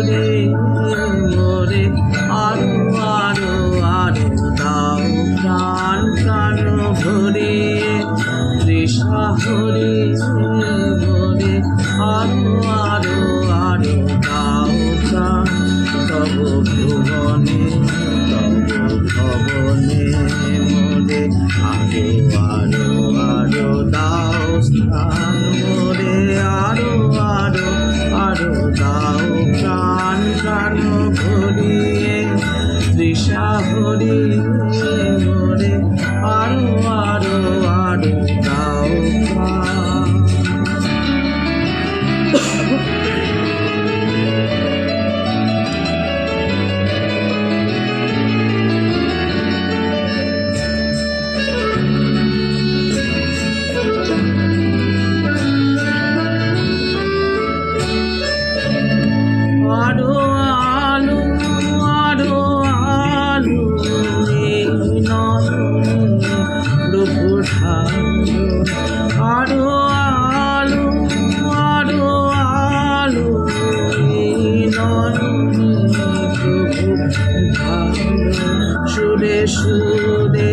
মোরে আরও আরও আরও দাও প্রাণ প্রাণ ভরে। তৃষাহরে মোরে আরও আরও দাও প্রাণ তব ভুবনে ভবনে মোরে আরও আরও আরও দাও স্থান আরও আরও আরও দাও আরও আরও আরও সুরে সুরে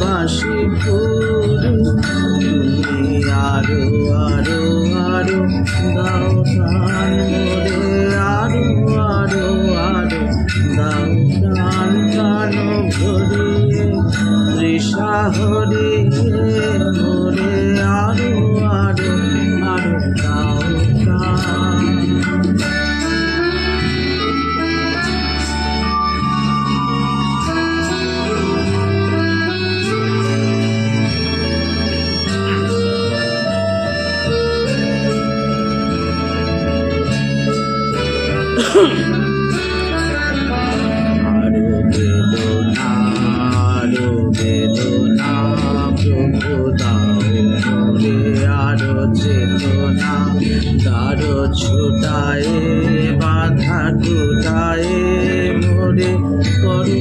বাসি ফুল তুমি আরও আরও আরও দাও প্রাণ মোরে আরও আরও আরও দাও প্রাণ প্রাণ ভরিয়ে। তৃষা হরিয়ে মোরে আরও আরও আরও দাও প্রাণ তারো ছুটায় বাধা টুটায় মোরে করো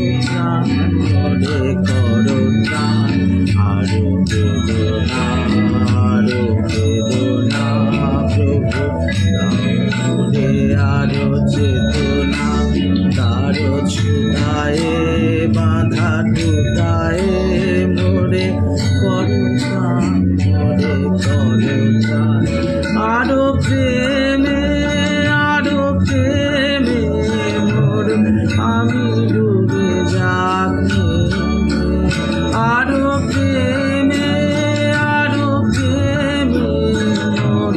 আরও প্রেমে আরও প্রেমে মোর আমি ডুবে যাবি। আরও প্রেমে আরও প্রেমে মোর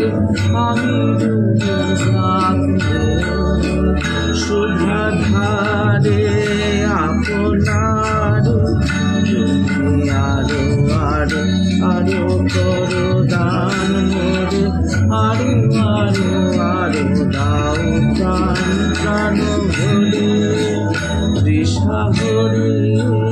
আমি ডুবে যাবি। সুধাধারে আপনার করো দান মোরে আরও আরও আরও দাও প্রাণ প্রাণ ভরে তৃষা ভরে